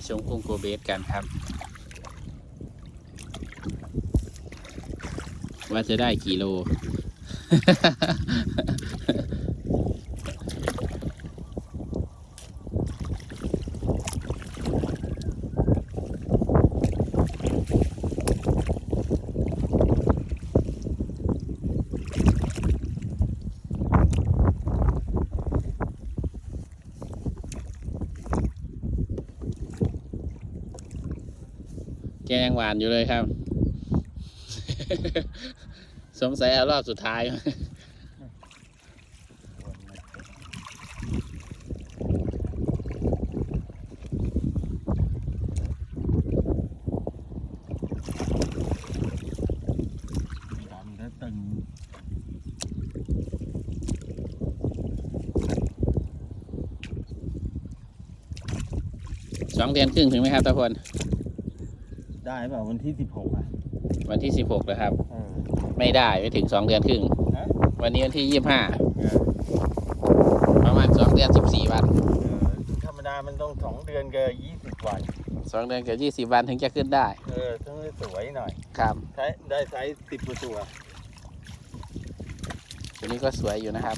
าชมกุ้งโกเบสกันครับ ว่าจะได้กี่โล แกยังหวานอยู่เลยครับ สงสัยเอารอบสุดท้ายดันแล้วตึงสองเดือนครึ่งถึงไหมครับตะพล ได้เปล่าวันที่สิบหกอะวันที่สิบหกนะครับ เออ ไม่ได้ไม่ถึงสองเดือนครึ่ง ฮะ วันนี้วันที่ยี่ห้าเออประมาณสองเดือนสิบสี่วันเออธรรมดามันต้องสองเดือนกับยี่สิบวัน สองเดือนกับยี่สิบวันถึงจะขึ้นได้เออต้องให้สวยหน่อยครับใช้ได้ไซส์สิบกว่าตัวตัวนี้ก็สวยอยู่นะครับ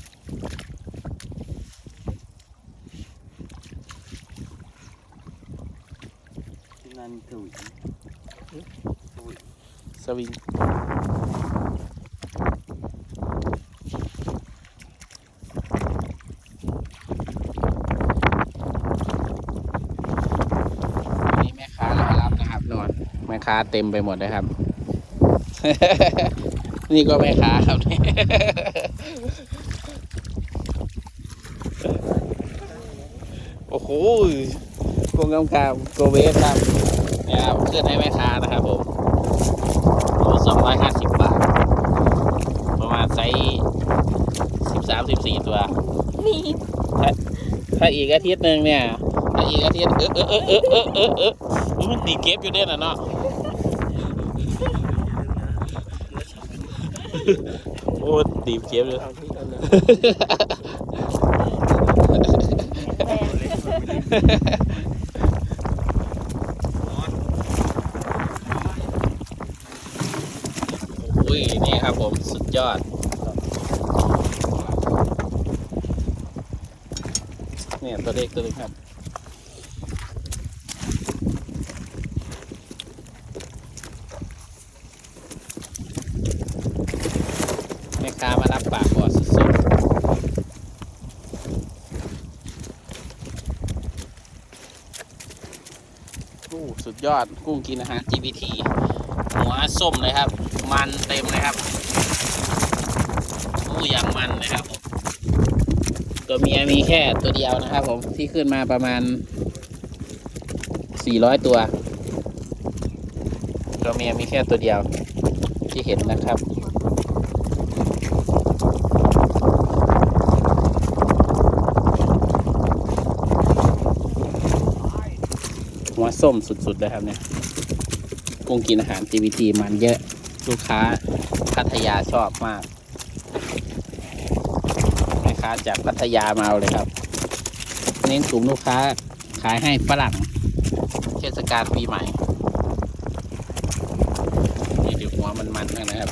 ที่นั่นถุยถุย สวิงวันนี้แม่ค้ารอรับนะครับนอนแม่ค้าเต็มไปหมดเลยครับ นี่ก็แม่ค้าครับโอ้โหกงกำกามโกเวสครับ เนี่ยครับขึ้นให้แม่ค้านะครับผมโลสองร้อยห้าสิบบาท ประมาณไซส์สิบสามสิบสี่ตัว นี่ถ้าอีกอาทิตย์หนึ่งเนี่ย ถ้าอีกอาทิตย์เออเออเออเออเออเออเอออุ๊ยมันตีเก็บอยู่เด่นอะเนาะโอ้ตีเก็บเลย อุ้ยนี่ครับผมสุดยอด เนี่ยตัวเล็กตัวเล็กครับ แม่ค้ามารับปากก่อนสุด กู้สุดยอดกุ้งกินอาหาร GPT หัวส้มเลยครับ มันเต็มเลยครับอู้อย่างมันนะครับผมตัวเมียมีแค่ตัวเดียวนะครับผมที่ขึ้นมาประมาณ 400 ตัว ตัวเมียมีแค่ตัวเดียวที่เห็นนะครับ หัวส้มสุดๆเลยครับเนี่ยกุ้งกินอาหาร GBT มันเยอะลูกค้าพัทยาชอบมากแม่ค้าจากพัทยามาเอาเลยครับ เน้นกลุ่มลูกค้าขายให้ฝรั่งเทศกาลปีใหม่นี่ดูหัวมันๆนะครับ